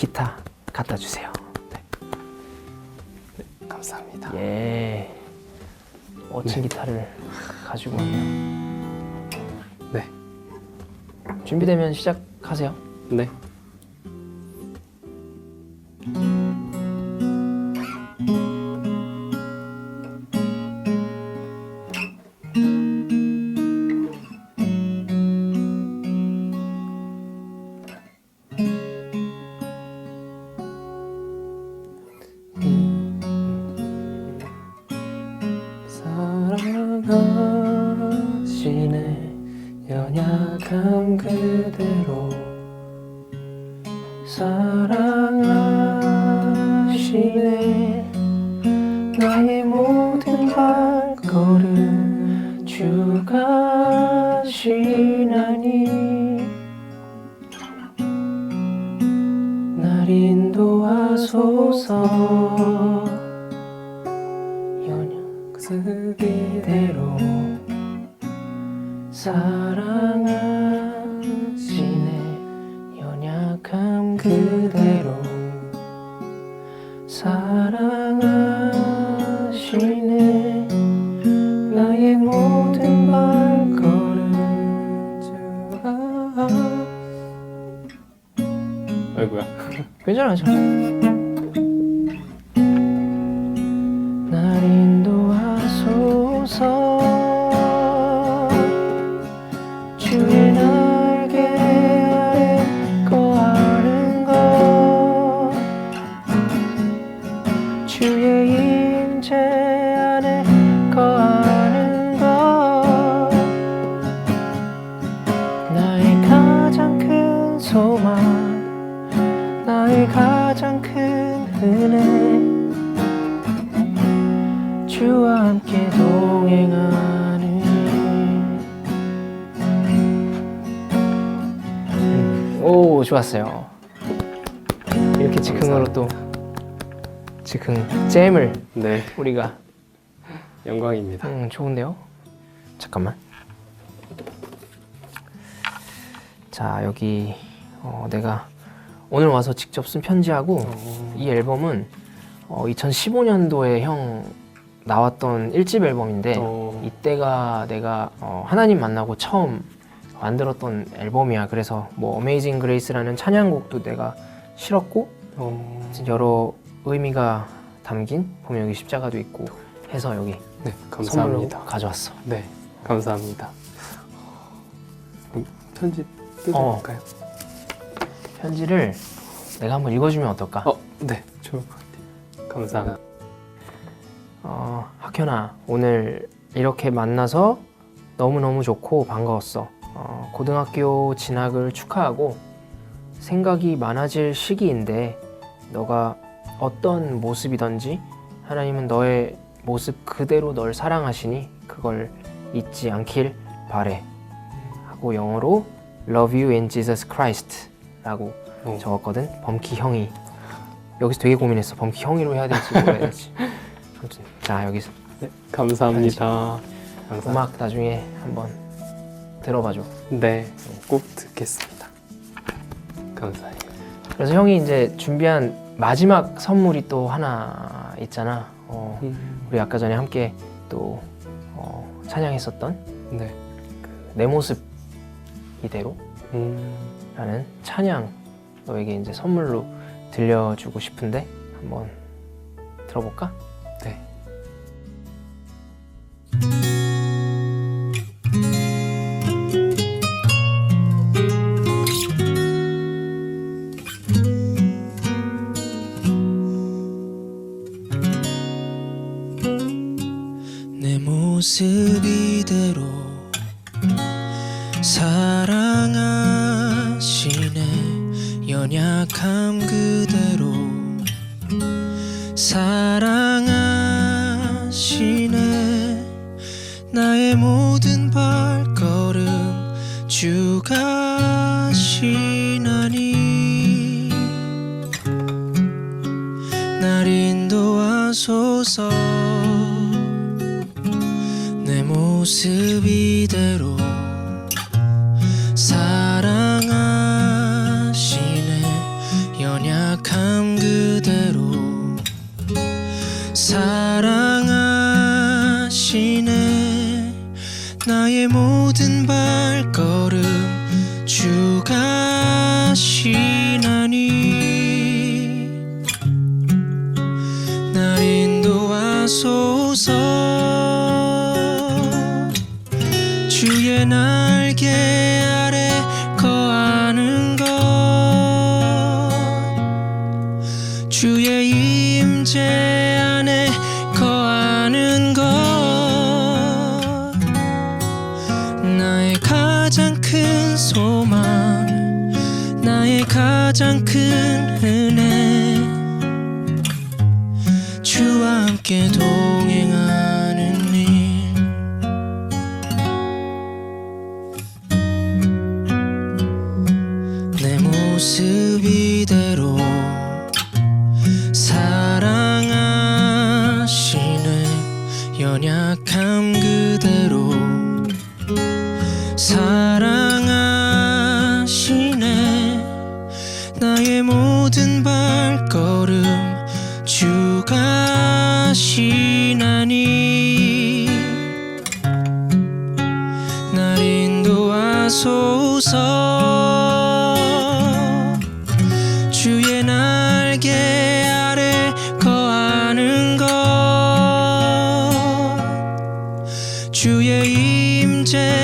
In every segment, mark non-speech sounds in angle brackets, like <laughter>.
기타 갖다 주세요. 감사합니다. 예. 멋진 기타를 가지고 왔네요. 네. 준비되면 시작하세요. 네. 가 시나니? 날 인도하소서. 그대로 사랑하시네. 연약함 그대로 사랑하 这样想 함께 동행하는 음, 오 좋았어요. 이렇게 즉흥으로 또 즉흥 잼을 네. 우리가 영광입니다. 음 좋은데요? 잠깐만. 자 여기 어, 내가 오늘 와서 직접 쓴 편지하고 이 앨범은 어, 2015년도에 형 나왔던 1집 앨범인데 어. 이때가 내가 어, 하나님 만나고 처음 만들었던 앨범이야. 그래서 뭐 어메이징 그레이스라는 찬양곡도 내가 실었고 어. 여러 의미가 담긴 보면 여기 십자가도 있고 해서 여기 네. 선물로 감사합니다. 가져왔어. 네. 감사합니다. 그럼 편지 어. 뜯어볼까요? 편지를 내가 한번 읽어주면 어떨까? 어. 네. 좋을 것 같아요. 감사합니다. 어, 학현아, 오늘 이렇게 만나서 너무너무 좋고 반가웠어. 어, 고등학교 진학을 축하하고 생각이 많아질 시기인데 너가 어떤 모습이든지 하나님은 너의 모습 그대로 널 사랑하시니 그걸 잊지 않길 바래. 하고 영어로 Love you in Jesus Christ 라고 어. 적었거든. 범키 형이. 여기서 되게 고민했어. 범키 형이로 해야 될지 해야 될지. <laughs> 아무튼 자 여기서 네. 감사합니다. 감사합니다. 음악 나중에 한번 들어봐줘. 네. 꼭 듣겠습니다. 감사해요. 그래서 형이 이제 준비한 마지막 선물이 또 하나 있잖아. 어, 음. 우리 아까 전에 함께 또 어, 찬양했었던 네. 내 모습 이대로라는 음. 찬양 너에게 이제 선물로 들려주고 싶은데 한번 들어볼까? 네. 내 모습 이대로 사랑하시네 연약함 그대 가 시나니? 날 인도하소서. 내 모습 이대로 사랑하시네. 연약 연약함 그대로 사랑하시네. 나의 모든 발걸 주와 주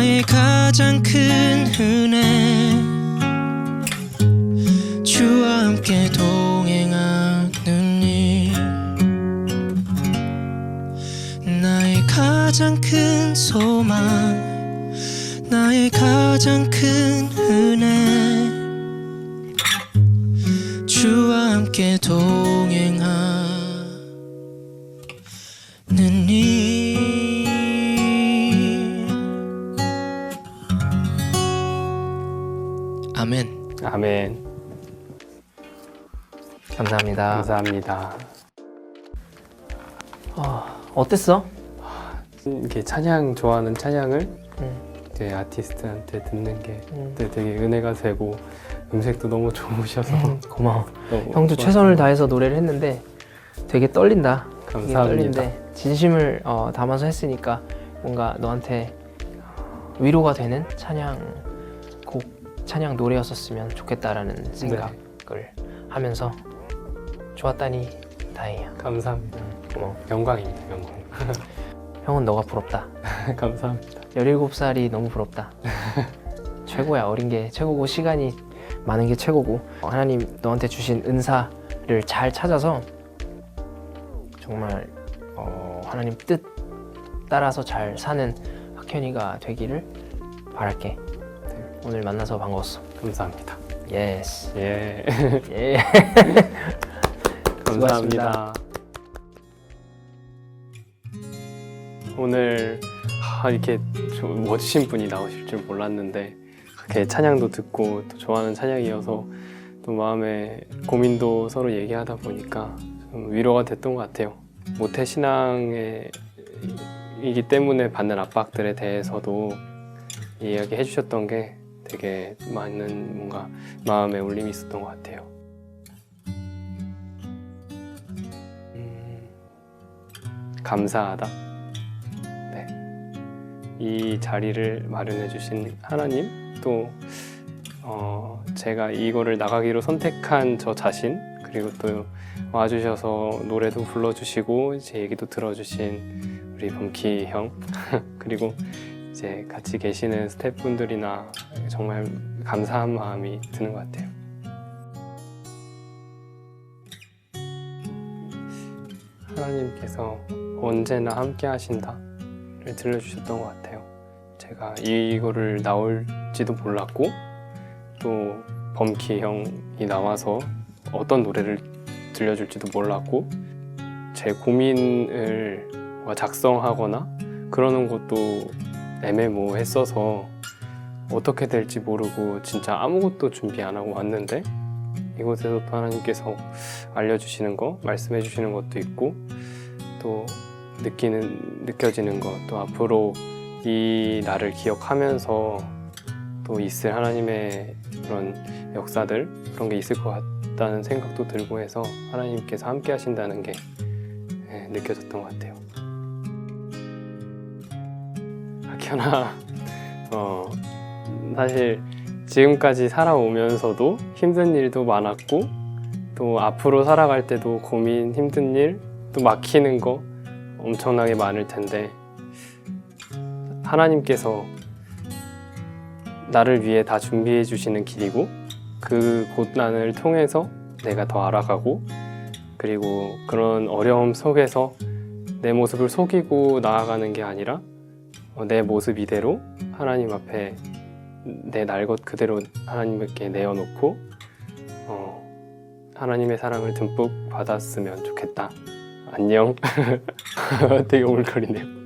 나의 가장 큰 은혜. 주와 함께 동행하는 일. 나의 가장 큰 소망 나의 가장 큰 은혜. 주와 함께 동행하 아멘. 감사합니다. 감사합니다. 어 땠어? 이렇게 찬양 좋아하는 찬양을 응. 이제 아티스트한테 듣는 게 응. 되게, 되게 은혜가 되고 음색도 너무 좋으셔서 음, 고마워. 너무 형도 좋았어요. 최선을 다해서 노래를 했는데 되게 떨린다. 되게 감사합니다. 떨리는데 진심을 어, 담아서 했으니까 뭔가 너한테 위로가 되는 찬양 곡, 찬양 노래였었으면 좋겠다라는 생각을 하면서 좋았다니 다행이야. 감사합니다. 고마워. 영광입니다. 영광. <laughs> 형은 너가 부럽다. <laughs> 감사합니다. 17살이 너무 부럽다. <laughs> 최고야. 어린 게 최고고 시간이 많은 게 최고고 하나님 너한테 주신 은사를 잘 찾아서 정말 어, 하나님 뜻 따라서 잘 사는 학현이가 되기를 바랄게. 오늘 만나서 반가웠어. 감사합니다. 예스. 예. <laughs> 예. <laughs> 감사합니다. 오늘 아, 이렇게 좀 멋지신 분이 나오실 줄 몰랐는데 이렇게 찬양도 듣고 또 좋아하는 찬양이어서 또 마음에 고민도 서로 얘기하다 보니까 좀 위로가 됐던 것 같아요. 모태 신앙이기 때문에 받는 압박들에 대해서도 이야기해 주셨던 게 되게 많은 뭔가 마음에 울림이 있었던 것 같아요. 음, 감사하다. 네. 이 자리를 마련해 주신 하나님 또 어, 제가 이거를 나가기로 선택한 저 자신 그리고 또 와주셔서 노래도 불러주시고 제 얘기도 들어주신 우리 범키 형 <laughs> 그리고 이제 같이 계시는 스태프분들이나 정말 감사한 마음이 드는 것 같아요. 하나님께서 언제나 함께 하신다를 들려주셨던 것 같아요. 제가 이거를 나올지도 몰랐고 또 범키 형이 나와서 어떤 노래를 들려줄지도 몰랐고 제 고민을 뭔가 작성하거나 그러는 것도 애매모호했어서 어떻게 될지 모르고 진짜 아무것도 준비 안 하고 왔는데 이곳에서 또 하나님께서 알려주시는 거, 말씀해 주시는 것도 있고 또 느끼는 느껴지는 것, 또 앞으로 이 날을 기억하면서 또 있을 하나님의 그런 역사들 그런 게 있을 것 같다는 생각도 들고 해서 하나님께서 함께 하신다는 게 예, 느껴졌던 것 같아요. 박현아, 어, 사실 지금까지 살아오면서도 힘든 일도 많았고 또 앞으로 살아갈 때도 고민, 힘든 일, 또 막히는 거 엄청나게 많을 텐데 하나님께서 나를 위해 다 준비해 주시는 길이고 그 고난을 통해서 내가 더 알아가고 그리고 그런 어려움 속에서 내 모습을 속이고 나아가는 게 아니라 어, 내 모습 이대로 하나님 앞에 내 날 것 그대로 하나님께 내어놓고 어, 하나님의 사랑을 듬뿍 받았으면 좋겠다. 안녕. <laughs> 되게 오글거리네요.